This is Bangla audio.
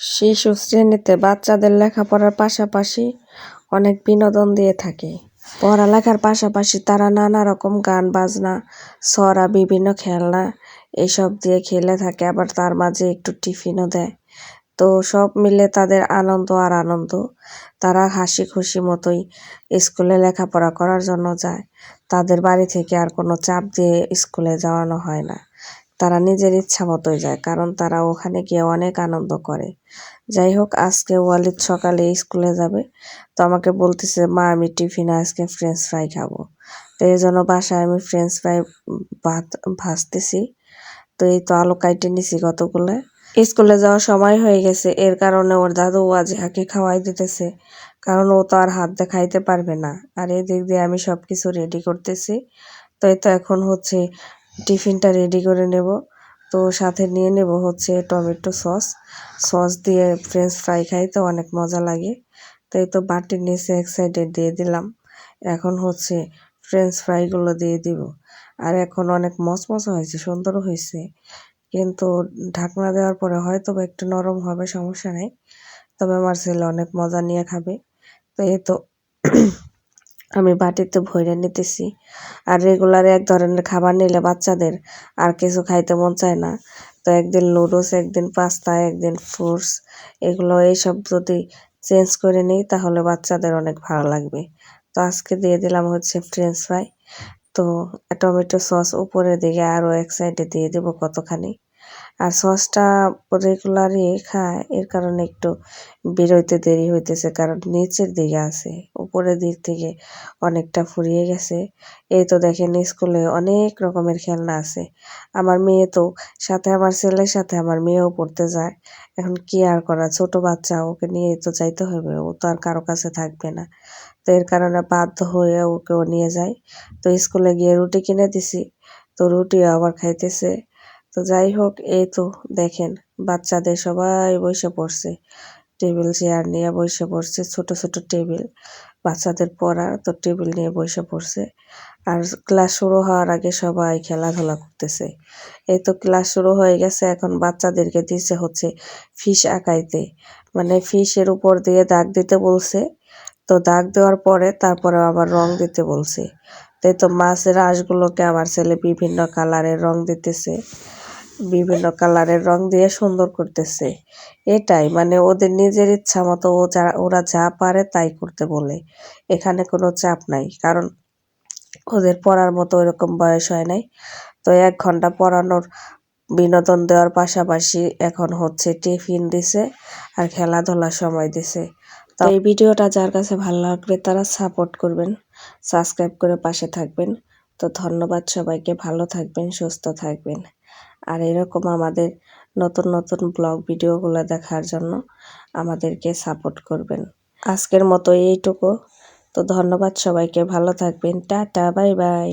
শিশু শ্রেণীতে বাচ্চাদের লেখাপড়ার পাশাপাশি অনেক বিনোদন দিয়ে থাকে। পড়ালেখার পাশাপাশি তারা নানা রকম গান, বাজনা, ছড়া, বিভিন্ন খেলনা এসব দিয়ে খেলে থাকে, আবার তার মাঝে একটু টিফিনও দেয়। তো সব মিলে তাদের আনন্দ আর আনন্দ। তারা হাসি খুশি মতোই স্কুলে লেখাপড়া করার জন্য যায়। তাদের বাড়ি থেকে আর কোনো চাপ দিয়ে স্কুলে যাওয়ানো হয় না। তারা নিজের ইচ্ছা মতোই যায়, কারণ তারা ওখানে গিয়ে অনেক আনন্দ করে। যাই হোক, আজকে ওয়ালিদ সকালে স্কুলে যাবে, তো আমাকে বলতেছে, মা, আমি টিফিনে আজকে ফ্রেঞ্চ ফ্রাই খাব। তো এই জন্য বাসায় আমি ফ্রেঞ্চ ফ্রাই ভাত, ভাজতেছি। তো এই তো আলু কাইটে নিছি কতগুলো। স্কুলে যাওয়ার সময় হয়ে গেছে, এর কারণে ওর দাদু ওয়াজিহাকে খাওয়াই দিতেছে, কারণ ও তো আর হাত দেখাইতে পারবে না। আর এদিক দিয়ে আমি সব কিছু রেডি করতেছি। তো এই তো এখন হচ্ছে টিফিনটা রেডি করে নেব। তো সাথে নিয়ে নেব হচ্ছে টমেটো সস। সস দিয়ে ফ্রেঞ্চ ফ্রাই খাই, তো অনেক মজা লাগে। তো এই তো বাটির নিচে এক সাইডে দিয়ে দিলাম। এখন হচ্ছে ফ্রেঞ্চ ফ্রাইগুলো দিয়ে দিব। আর এখন অনেক মচমচা হয়েছে, সুন্দর হয়েছে। কিন্তু ঢাকনা দেওয়ার পরে হয়তো একটু নরম হবে, সমস্যা নেই। তবে আমার ছেলে অনেক মজা নিয়ে খাবে। তো এই তো আমি বাটিতে ভরে নিতেছি। আর রেগুলার এক ধরনের খাবার নিলে বাচ্চাদের আর কিছু খাইতে মন চায় না। তো একদিন নুডলস, একদিন পাস্তা, একদিন ফ্রুটস, এগুলো এইসব যদি চেঞ্জ করে নিই তাহলে বাচ্চাদের অনেক ভালো লাগবে। তো আজকে দিয়ে দিলাম হচ্ছে ফ্রেঞ্চ ফ্রাই তো টমেটো সস উপরের দিকে আরও এক সাইডে দিয়ে দেবো কতখানি। আর সসটা রেগুলারই খায়, এর কারণে একটু বেরোইতে দেরি হইতেছে, কারণ নিচের দিকে আছে। উপরের দিক থেকে অনেকটা ফুরিয়ে গেছে। এই তো দেখেন, স্কুলে অনেক রকমের খেলনা আছে। আমার মেয়ে তো সাথে আমার ছেলের সাথে আমার মেয়েও পড়তে যায়। এখন কি আর করা, ছোট বাচ্চা, ওকে নিয়ে তো যাইতে হবে, ও তো আর কারও কাছে থাকবে না। তো এর কারণে বাধ্য হয়ে ওকেও নিয়ে যায় তো স্কুলে গিয়ে রুটি কিনে দিছি, তো রুটিও আবার খাইতেছে। তো যাই হোক, এই তো দেখেন, বাচ্চাদের সবাই বসে পড়ছে। টেবিল, চেয়ার নিয়ে বসে পড়ছে, ছোট ছোট টেবিল। বাচ্চাদের পড়ার তো টেবিল নিয়ে বসে পড়ছে। আর ক্লাস শুরু হওয়ার আগে সবাই খেলাধুলা করতেছে। এই তো ক্লাস শুরু হয়ে গেছে, এখন বাচ্চাদেরকে দিছে হচ্ছে ফিশ আঁকাইতে। মানে ফিশের উপর দিয়ে দাগ দিতে বলছে। তো দাগ দেওয়ার পরে তারপরে আবার রং দিতে বলছে। তাই তো মাছের আঁশগুলোকে আমার ছেলে বিভিন্ন কালারের রং দিতেছে। বিভিন্ন কালারের রং দিয়ে সুন্দর করতেছে। এটাই মানে ওদের নিজের ইচ্ছা মতো ও যা, ওরা যা পারে তাই করতে বলে। এখানে কোনো চাপ নাই, কারণ ওদের পড়ার মতো ওইরকম বয়স হয় নাই। তো এক ঘণ্টা পড়ানোর বিনোদন দেওয়ার পাশাপাশি এখন হচ্ছে টিফিন দিছে আর খেলাধুলার সময় দিছে। তো এই ভিডিওটা যার কাছে ভালো লাগবে তারা সাপোর্ট করবেন, সাবস্ক্রাইব করে পাশে থাকবেন। তো ধন্যবাদ সবাইকে, ভালো থাকবেন, সুস্থ থাকবেন। আর এরকম আমাদের নতুন নতুন ব্লগ ভিডিওগুলো দেখার জন্য আমাদেরকে সাপোর্ট করবেন। আজকের মতো এইটুকু। তো ধন্যবাদ সবাইকে, ভালো থাকবেন। Tata, bye bye.